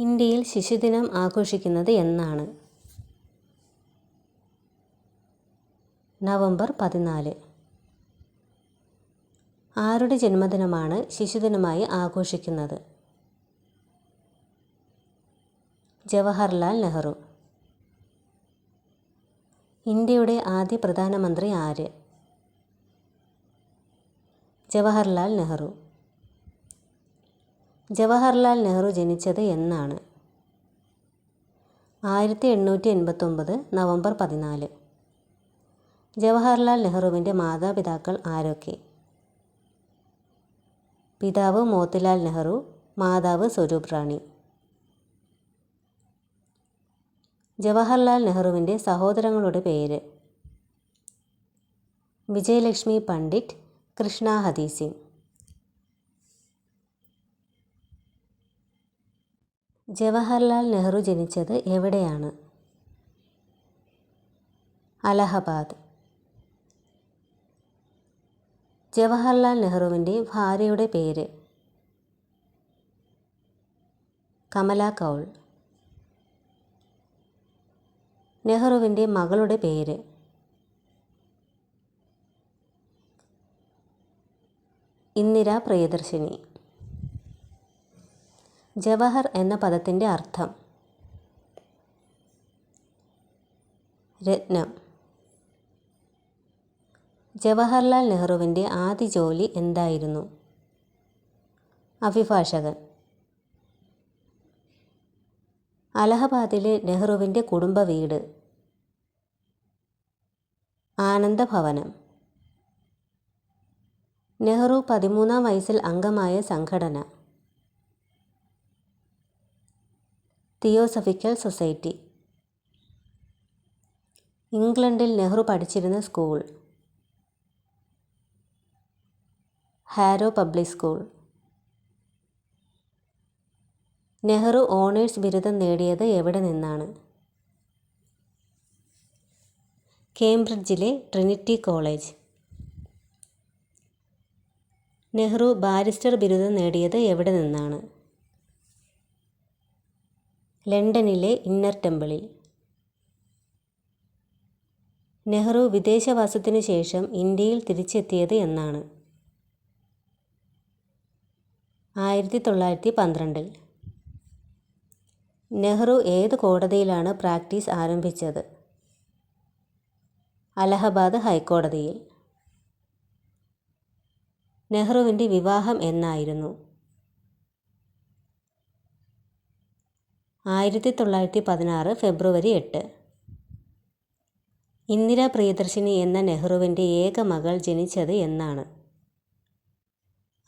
ഇന്ത്യയിൽ ശിശുദിനം ആഘോഷിക്കുന്നത് എന്നാണ്. നവംബർ പതിനാല്. ആരുടെ ജന്മദിനമാണ് ശിശുദിനമായി ആഘോഷിക്കുന്നത്? ജവഹർലാൽ നെഹ്റു. ഇന്ത്യയുടെ ആദ്യ പ്രധാനമന്ത്രി ആര്? ജവഹർലാൽ നെഹ്റു. ജവഹർലാൽ നെഹ്റു ജനിച്ചത് എന്നാണ്. ആയിരത്തി എണ്ണൂറ്റി എൺപത്തൊമ്പത് നവംബർ പതിനാല്. ജവഹർലാൽ നെഹ്റുവിന്റെ മാതാപിതാക്കൾ ആരൊക്കെ? പിതാവ് മോത്തിലാൽ നെഹ്റു മാതാവ് സ്വരൂപ് റാണി. ജവഹർലാൽ നെഹ്റുവിന്റെ സഹോദരങ്ങളുടെ പേര്? വിജയലക്ഷ്മി പണ്ഡിറ്റ് കൃഷ്ണ ഹതി ജവഹർലാൽ നെഹ്റു ജനിച്ചത് എവിടെയാണ്? അലഹബാദ്. ജവഹർലാൽ നെഹ്റുവിന്റെ ഭാര്യയുടെ പേര് കമല കൗൾ. നെഹ്റുവിന്റെ മകളുടെ പേര് ഇന്ദിര പ്രിയദർശിനി. ജവഹർ എന്ന പദത്തിന്റെ അർത്ഥം. രത്നം. ജവഹർലാൽ നെഹ്റുവിന്റെ ആദ്യ ജോലി എന്തായിരുന്നു? അഭിഭാഷകൻ. അലഹബാദിലെ നെഹ്റുവിന്റെ കുടുംബ വീട്. ആനന്ദഭവനം. നെഹ്റു പതിമൂന്നാം വയസ്സിൽ അംഗമായ സംഘടന. Theosophical society. ഇംഗ്ലണ്ടിൽ നെഹ്റു പഠിച്ചിരുന്ന school. Harrow public school. Nehru honours ബിരുദം നേടിയത് എവിടെ നിന്നാണ്? കേംബ്രിഡ്ജിലെ ട്രിനിറ്റി കോളേജ്. നെഹ്റു ബാരിസ്റ്റർ ബിരുദം നേടിയത് എവിടെ നിന്നാണ്? ലണ്ടനിലെ ഇന്നർ ടെമ്പിളിൽ. നെഹ്റു വിദേശവാസത്തിനു ശേഷം ഇന്ത്യയിൽ തിരിച്ചെത്തിയത് എന്നാണ്. ആയിരത്തി തൊള്ളായിരത്തി പന്ത്രണ്ടിൽ നെഹ്റു ഏത് കോടതിയിലാണ് പ്രാക്ടീസ് ആരംഭിച്ചത്? അലഹബാദ് ഹൈക്കോടതിയിൽ. നെഹ്റുവിന്റെ വിവാഹം എന്നായിരുന്നു. ആയിരത്തി തൊള്ളായിരത്തി പതിനാറ് ഫെബ്രുവരി എട്ട്. ഇന്ദിര പ്രിയദർശിനി എന്ന നെഹ്റുവിന്റെ ഏക മകൾ ജനിച്ചത് എന്നാണ്.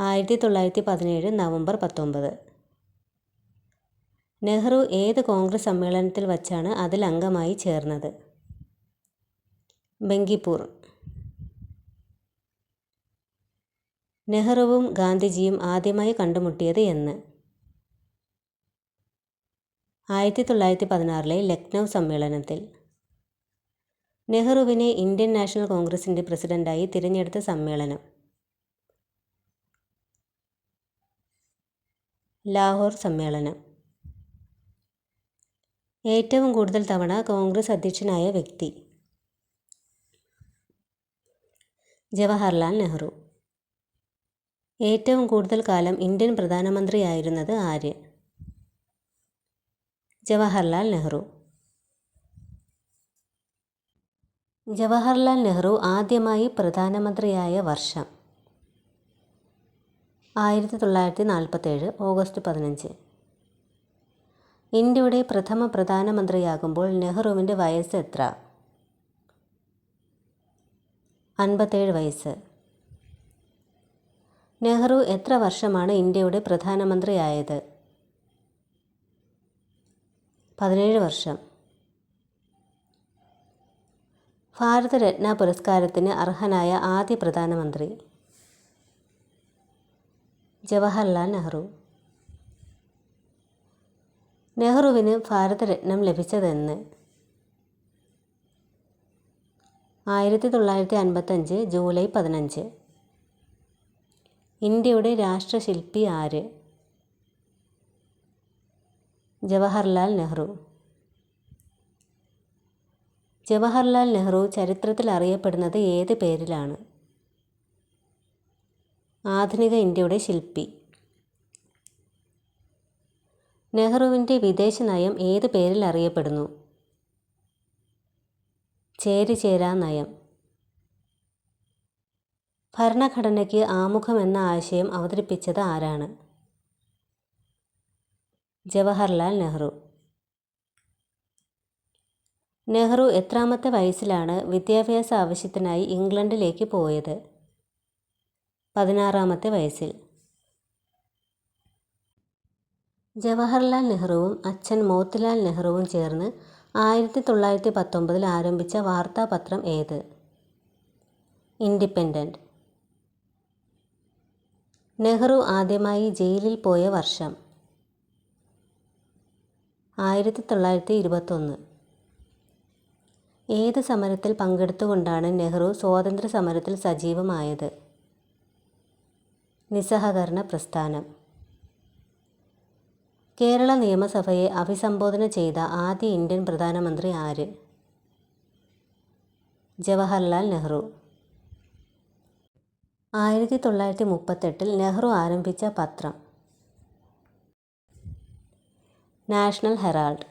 ആയിരത്തി തൊള്ളായിരത്തി പതിനേഴ് നവംബർ പത്തൊമ്പത്. നെഹ്റു ഏത് കോൺഗ്രസ് സമ്മേളനത്തിൽ വച്ചാണ് അതിൽ അംഗമായി ചേർന്നത്? ബങ്കിപ്പൂർ. നെഹ്റുവും ഗാന്ധിജിയും ആദ്യമായി കണ്ടുമുട്ടിയത് എന്ന്. ആയിരത്തി തൊള്ളായിരത്തി പതിനാറിലെ ലക്നൗ സമ്മേളനത്തിൽ നെഹ്റുവിനെ ഇന്ത്യൻ നാഷണൽ കോൺഗ്രസിന്റെ പ്രസിഡന്റായി തിരഞ്ഞെടുത്ത സമ്മേളനം. ലാഹോർ സമ്മേളനം. ഏറ്റവും കൂടുതൽ തവണ കോൺഗ്രസ് അധ്യക്ഷനായ വ്യക്തി ജവഹർലാൽ നെഹ്റു. ഏറ്റവും കൂടുതൽ കാലം ഇന്ത്യൻ പ്രധാനമന്ത്രിയായിരുന്നത് ആര്? ജവഹർലാൽ നെഹ്റു. ജവഹർലാൽ നെഹ്റു ആദ്യമായി പ്രധാനമന്ത്രിയായ വർഷം ആയിരത്തി തൊള്ളായിരത്തി നാൽപ്പത്തേഴ് ഓഗസ്റ്റ് പതിനഞ്ച്. ഇന്ത്യയുടെ പ്രഥമ പ്രധാനമന്ത്രിയാകുമ്പോൾ നെഹ്റുവിന്റെ വയസ്സ് എത്ര? അൻപത്തേഴ് വയസ്സ്. നെഹ്റു എത്ര വർഷമാണ് ഇന്ത്യയുടെ പ്രധാനമന്ത്രിയായത്? പതിനേഴ് വർഷം. ഭാരതരത്ന പുരസ്കാരത്തിന് അർഹനായ ആദ്യ പ്രധാനമന്ത്രി ജവഹർലാൽ നെഹ്റു. നെഹ്റുവിന് ഭാരതരത്നം ലഭിച്ചതെന്ന് ആയിരത്തി തൊള്ളായിരത്തി അൻപത്തഞ്ച് ജൂലൈ പതിനഞ്ച്. ഇന്ത്യയുടെ രാഷ്ട്രശില്പി ആര്? ജവഹർലാൽ നെഹ്റു. ജവഹർലാൽ നെഹ്റു ചരിത്രത്തിൽ അറിയപ്പെടുന്നത് ഏത് പേരിലാണ്? ആധുനിക ഇന്ത്യയുടെ ശില്പി. നെഹ്റുവിന്റെ വിദേശ നയം ഏത് പേരിൽ അറിയപ്പെടുന്നു? ചേരിചേരാ നയം. ഭരണഘടനയ്ക്ക് ആമുഖം എന്ന ആശയം അവതരിപ്പിച്ചത് ആരാണ്? ജവഹർലാൽ നെഹ്റു. നെഹ്റു എത്രാമത്തെ വയസ്സിലാണ് വിദ്യാഭ്യാസ ആവശ്യത്തിനായി ഇംഗ്ലണ്ടിലേക്ക് പോയത്? പതിനാറാമത്തെ വയസ്സിൽ. ജവഹർലാൽ നെഹ്റുവും അച്ഛൻ മോത്തിലാൽ നെഹ്റുവും ചേർന്ന് ആയിരത്തി തൊള്ളായിരത്തി പത്തൊമ്പതിൽ ആരംഭിച്ച വാർത്താപത്രം ഏത്? ഇൻഡിപെൻഡന്റ് നെഹ്റു ആദ്യമായി ജയിലിൽ പോയ വർഷം. ആയിരത്തി തൊള്ളായിരത്തി ഇരുപത്തൊന്ന് ഏത് സമരത്തിൽ പങ്കെടുത്തുകൊണ്ടാണ് നെഹ്റു സ്വാതന്ത്ര്യ സമരത്തിൽ സജീവമായത്? നിസ്സഹകരണ പ്രസ്ഥാനം. കേരള നിയമസഭയെ അഭിസംബോധന ചെയ്ത ആദ്യ ഇന്ത്യൻ പ്രധാനമന്ത്രി ആര്? ജവഹർലാൽ നെഹ്റു. ആയിരത്തി തൊള്ളായിരത്തി മുപ്പത്തെട്ടിൽ നെഹ്റു ആരംഭിച്ച പത്രം. National Herald.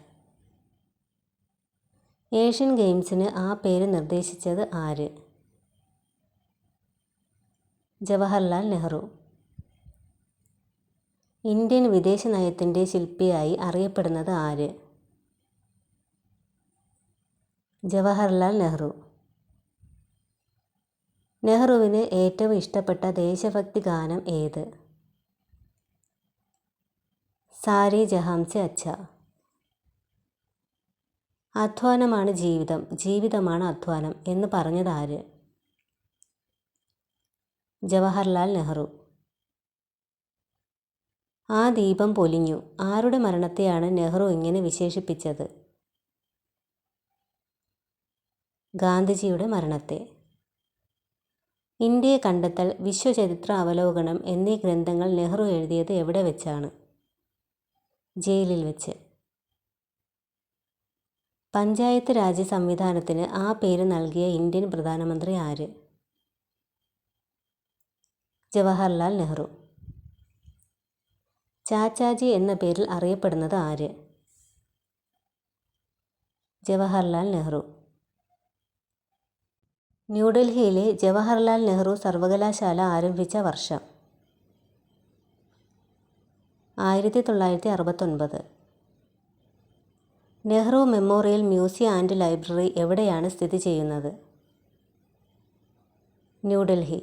ഏഷ്യൻ ഗെയിംസിന് ആ പേര് നിർദ്ദേശിച്ചത് ആര്? ജവഹർലാൽ നെഹ്റു. ഇന്ത്യൻ വിദേശ നയത്തിന്റെ ശില്പിയായി അറിയപ്പെടുന്നത് ആര്? ജവഹർലാൽ നെഹ്റു. നെഹ്റുവിന് ഏറ്റവും ഇഷ്ടപ്പെട്ട ദേശഭക്തി ഗാനം ഏത്? സാരി ജഹാംസെ അച്ഛ. അധ്വാനമാണ് ജീവിതം. ജീവിതമാണ് അധ്വാനം എന്ന് പറഞ്ഞതാര് ജവഹർലാൽ നെഹ്റു. ആ ദീപം പൊലിഞ്ഞു. ആരുടെ മരണത്തെയാണ് നെഹ്റു ഇങ്ങനെ വിശേഷിപ്പിച്ചത്? ഗാന്ധിജിയുടെ മരണത്തെ. ഇന്ത്യയെ കണ്ടെത്തൽ വിശ്വചരിത്ര അവലോകനം എന്നീ ഗ്രന്ഥങ്ങൾ നെഹ്റു എഴുതിയത് എവിടെ വെച്ചാണ്? ജയിലിൽ വെച്ച്. പഞ്ചായത്ത് രാജ് സംവിധാനത്തിന് ആ പേര് നൽകിയ ഇന്ത്യൻ പ്രധാനമന്ത്രി ആര്? ജവഹർലാൽ നെഹ്റു. ചാച്ചാജി എന്ന പേരിൽ അറിയപ്പെടുന്നത് ആര്? ജവഹർലാൽ നെഹ്റു. ന്യൂഡൽഹിയിലെ ജവഹർലാൽ നെഹ്റു സർവകലാശാല ആരംഭിച്ച വർഷം. ആയിരത്തി തൊള്ളായിരത്തി അറുപത്തൊൻപത് Nehru memorial museum and library എവിടെയാണ് സ്ഥിതി ചെയ്യുന്നത്? ന്യൂഡൽഹി.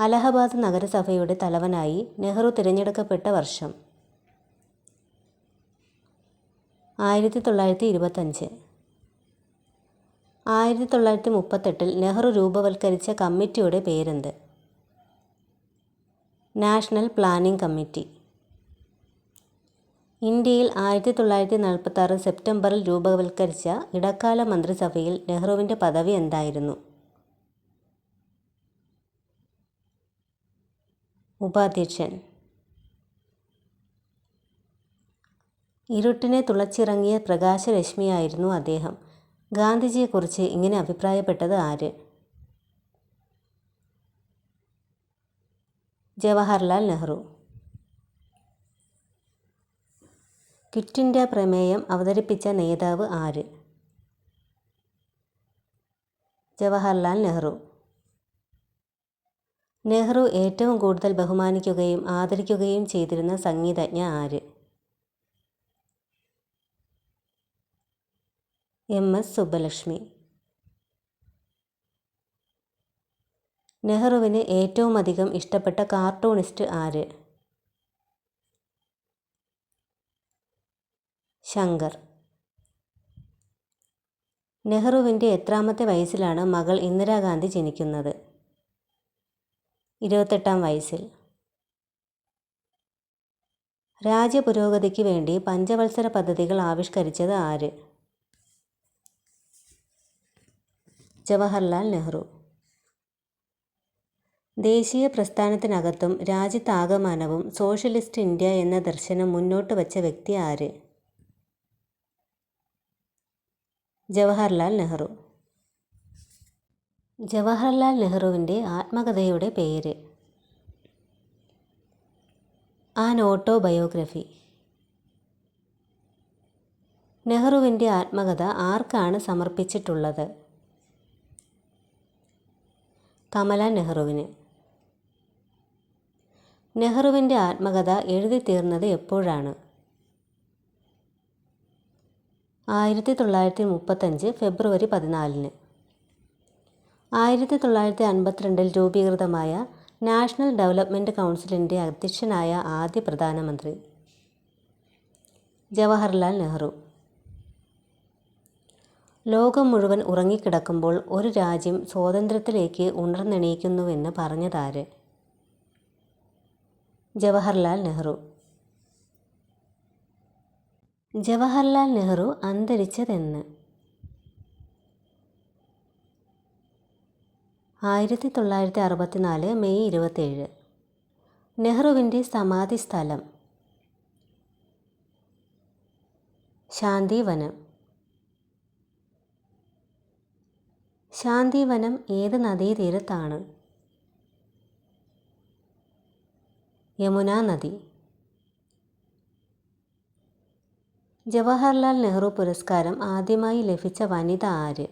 അലഹബാദ് നഗരസഭയുടെ തലവനായി നെഹ്റു തിരഞ്ഞെടുക്കപ്പെട്ട വർഷം. ആയിരത്തി തൊള്ളായിരത്തി ഇരുപത്തഞ്ച് ആയിരത്തി തൊള്ളായിരത്തി മുപ്പത്തെട്ടിൽ നെഹ്റു രൂപവൽക്കരിച്ച കമ്മിറ്റിയുടെ പേരെന്ത്? National planning committee. ഇന്ത്യയിൽ ആയിരത്തി തൊള്ളായിരത്തി നാൽപ്പത്താറ് സെപ്റ്റംബറിൽ രൂപവൽക്കരിച്ച ഇടക്കാല മന്ത്രിസഭയിൽ നെഹ്റുവിന്റെ പദവി എന്തായിരുന്നു? ഉപാധ്യക്ഷൻ. ഇരുട്ടിനെ തുളച്ചിറങ്ങിയ പ്രകാശരശ്മിയായിരുന്നു അദ്ദേഹം. ഗാന്ധിജിയെക്കുറിച്ച് ഇങ്ങനെ അഭിപ്രായപ്പെട്ടത് ആര്? ജവഹർലാൽ നെഹ്റു. ക്വിറ്റ് ഇന്ത്യ പ്രമേയം അവതരിപ്പിച്ച നേതാവ് ആര്? ജവഹർലാൽ നെഹ്റു. നെഹ്റു ഏറ്റവും കൂടുതൽ ബഹുമാനിക്കുകയും ആദരിക്കുകയും ചെയ്തിരുന്ന സംഗീതജ്ഞ ആര്? എം. എസ്. സുബ്ബലക്ഷ്മി. നെഹ്റുവിന് ഏറ്റവും അധികം ഇഷ്ടപ്പെട്ട കാർട്ടൂണിസ്റ്റ് ആര്? ശങ്കർ. നെഹ്റുവിന്റെ എത്രാമത്തെ വയസ്സിലാണ് മകൾ ഇന്ദിരാഗാന്ധി ജനിക്കുന്നത്. ഇരുപത്തെട്ടാം വയസ്സിൽ. രാജ്യപുരോഗതിക്ക് വേണ്ടി പഞ്ചവത്സര പദ്ധതികൾ ആവിഷ്കരിച്ചത് ആര്? ജവഹർലാൽ നെഹ്റു. ദേശീയ പ്രസ്ഥാനത്തിനകത്തും രാജ്യത്താകമാനവും സോഷ്യലിസ്റ്റ് ഇന്ത്യ എന്ന ദർശനം മുന്നോട്ട് വച്ച വ്യക്തി ആര്? ജവഹർലാൽ നെഹ്റു. ജവഹർലാൽ നെഹ്റുവിന്റെ ആത്മകഥയുടെ പേര്. An autobiography. നെഹ്റുവിന്റെ ആത്മകഥ ആർക്കാണ് സമർപ്പിച്ചിട്ടുള്ളത്? കമല നെഹ്റുവിന്. നെഹ്റുവിന്റെ ആത്മകഥ എഴുതി തീർന്നത് എപ്പോഴാണ്? ആയിരത്തി തൊള്ളായിരത്തി മുപ്പത്തഞ്ച് ഫെബ്രുവരി പതിനാലിന്. ആയിരത്തി തൊള്ളായിരത്തി അൻപത്തിരണ്ടിൽ രൂപീകൃതമായ നാഷണൽ ഡെവലപ്മെന്റ് കൗൺസിലിന്റെ അധ്യക്ഷനായ ആദ്യ പ്രധാനമന്ത്രി ജവഹർലാൽ നെഹ്റു. ലോകം മുഴുവൻ ഉറങ്ങിക്കിടക്കുമ്പോൾ ഒരു രാജ്യം സ്വാതന്ത്ര്യത്തിലേക്ക് ഉണർന്നെണീക്കുന്നുവെന്ന് പറഞ്ഞതാര്? ജവഹർലാൽ നെഹ്റു. ജവഹർലാൽ നെഹ്റു അന്തരിച്ചതെന്ന് ആയിരത്തി തൊള്ളായിരത്തി അറുപത്തിനാല് മെയ് ഇരുപത്തേഴ് നെഹ്റുവിന്റെ സമാധി സ്ഥലം ശാന്തിവനം. ശാന്തിവനം ഏത് നദീതീരത്താണ്? യമുന നദി. ജവഹർലാൽ നെഹ്റു പുരസ്കാരം ആദ്യമായി ലഭിച്ച വനിത ആര്?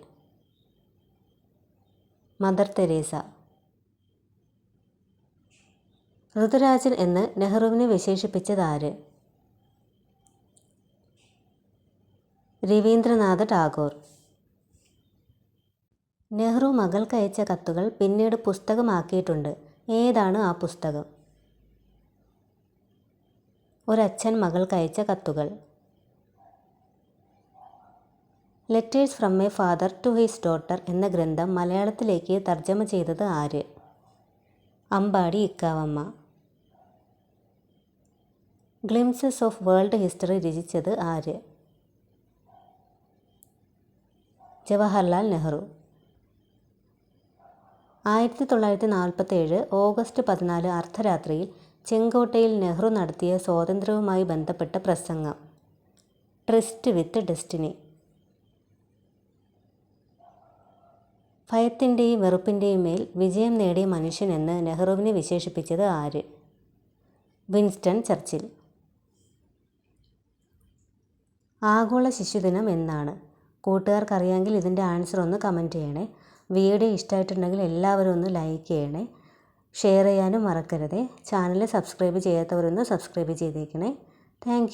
Mother Teresa. ഋതുരാജൻ എന്ന് നെഹ്റുവിനെ വിശേഷിപ്പിച്ചത് ആര്? രവീന്ദ്രനാഥ ടാഗോർ. നെഹ്റു മകൾക്കയച്ച കത്തുകൾ പിന്നീട് പുസ്തകമാക്കിയിട്ടുണ്ട്. ഏതാണ് ആ പുസ്തകം? ഒരച്ഛൻ മകൾക്കയച്ച കത്തുകൾ. Letters from a father to his daughter എന്ന ഗ്രന്ഥം മലയാളത്തിലേക്ക് തർജമ ചെയ്തത് ആര്? Ambadi Ikkavamma. Glimpses of world history രചിച്ചത് ആര്? ജവഹർലാൽ നെഹ്റു. ആയിരത്തി തൊള്ളായിരത്തി നാൽപ്പത്തേഴ് ഓഗസ്റ്റ് പതിനാല് അർദ്ധരാത്രിയിൽ ചെങ്കോട്ടയിൽ നെഹ്റു നടത്തിയ സ്വാതന്ത്ര്യവുമായി ബന്ധപ്പെട്ട പ്രസംഗം. ട്രസ്റ്റ് വിത്ത് ഡെസ്റ്റിനി. ഭയത്തിന്റെയും വെറുപ്പിന്റെയും മേൽ വിജയം നേടിയ മനുഷ്യൻ എന്ന് നെഹ്റുവിനെ വിശേഷിപ്പിച്ചത് ആര്? Winston Churchill. ആഗോള ശിശുദിനം എന്നാണ്. കൂട്ടുകാർക്കറിയാമെങ്കിൽ ഇതിന്റെ ആൻസർ ഒന്ന് കമന്റ് ചെയ്യണേ. വീഡിയോ ഇഷ്ടമായിട്ടുണ്ടെങ്കിൽ എല്ലാവരും ഒന്ന് ലൈക്ക് ചെയ്യണേ. ഷെയർ ചെയ്യാനും മറക്കരുതേ. ചാനൽ സബ്സ്ക്രൈബ് ചെയ്യാത്തവരൊന്ന് സബ്സ്ക്രൈബ് ചെയ്തേക്കണേ. താങ്ക്